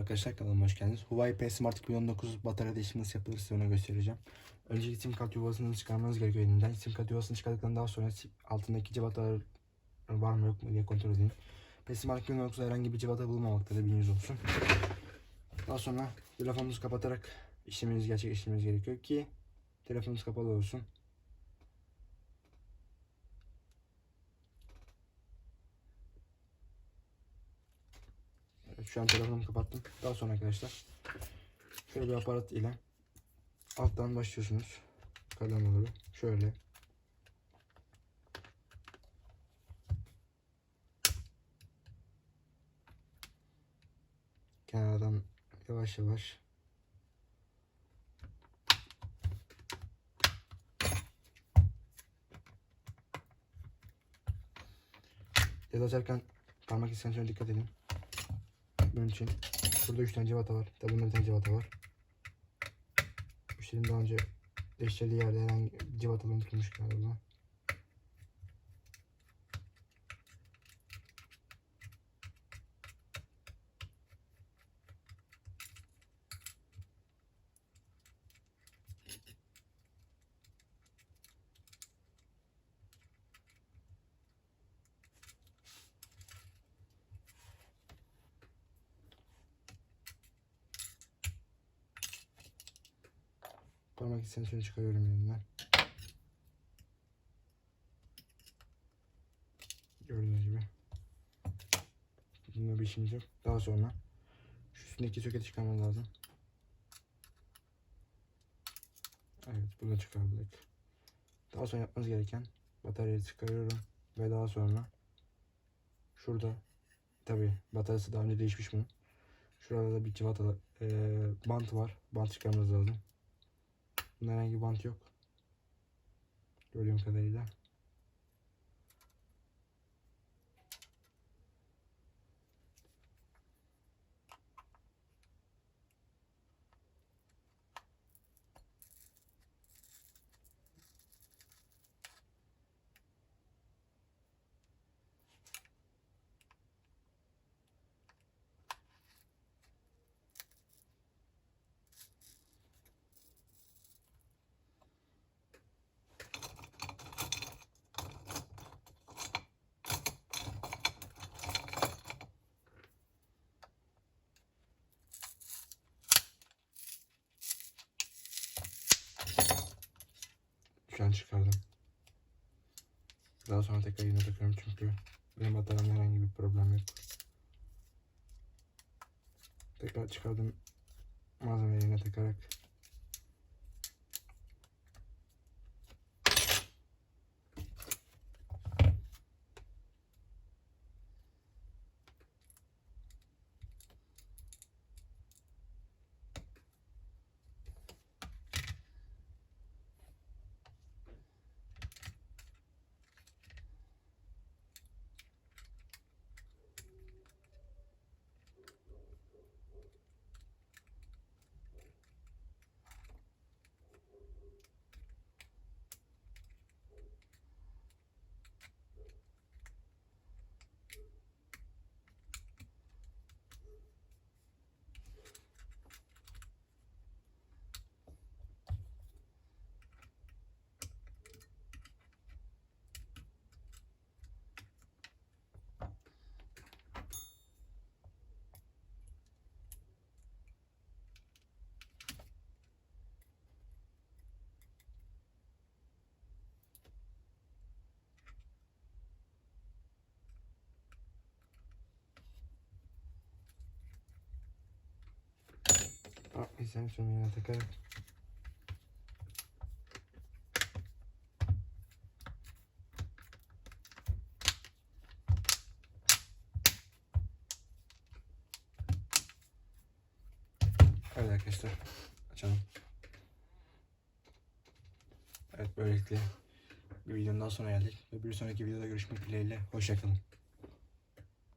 Arkadaşlar kanalıma hoş geldiniz. Huawei P Smart 2019 batarya değişimi nasıl yapılır size onu göstereceğim. Öncelikle sim kart yuvasını çıkarmanız gerekiyor elinden. Sim kart yuvasını çıkardıktan daha sonra altındaki civatalar var mı yok mu diye kontrol edin. P Smart 2019'da herhangi bir civata bulunmamaktadır bilginiz olsun. Daha sonra telefonunuzu kapatarak işleminizi gerçekleştirmeniz gerekiyor ki telefonunuz kapalı olsun. Şu an telefonumu kapattım. Daha sonra arkadaşlar şöyle bir aparat ile alttan başlıyorsunuz. Kalamaları şöyle. Kenardan yavaş yavaş Ya da açarken parmak istasyona dikkat edin. Bunun için burada 3 tane civata var. Tabi bunda bir tane civata var. Müşterim daha önce değiştirdiği yerde herhangi civata unutulmuş galiba. Parmak istasyonu çıkarıyorum yerinden. Gördüğünüz gibi. Bunda bir işimiz yok. Daha sonra şu üstündeki soketi çıkarmamız lazım. Evet bunu çıkardık. Daha sonra yapmanız gereken bataryayı çıkarıyorum ve daha sonra şurada tabi bataryası daha önce değişmiş bunun. Şurada da bir civata e, bant var. Bant çıkarmanız lazım. Bunda herhangi bant yok. Gördüğüm kadarıyla. An çıkardım. Daha sonra tekrar yine takıyorum çünkü benim bataryamda herhangi bir problem yok. Tekrar çıkardım malzemeyi yerine takarak. İstasyonu yerine takarak. Evet arkadaşlar açalım. Evet böylelikle bir videonun daha sonra geldik ve bir sonraki videoda görüşmek dileğiyle hoşçakalın.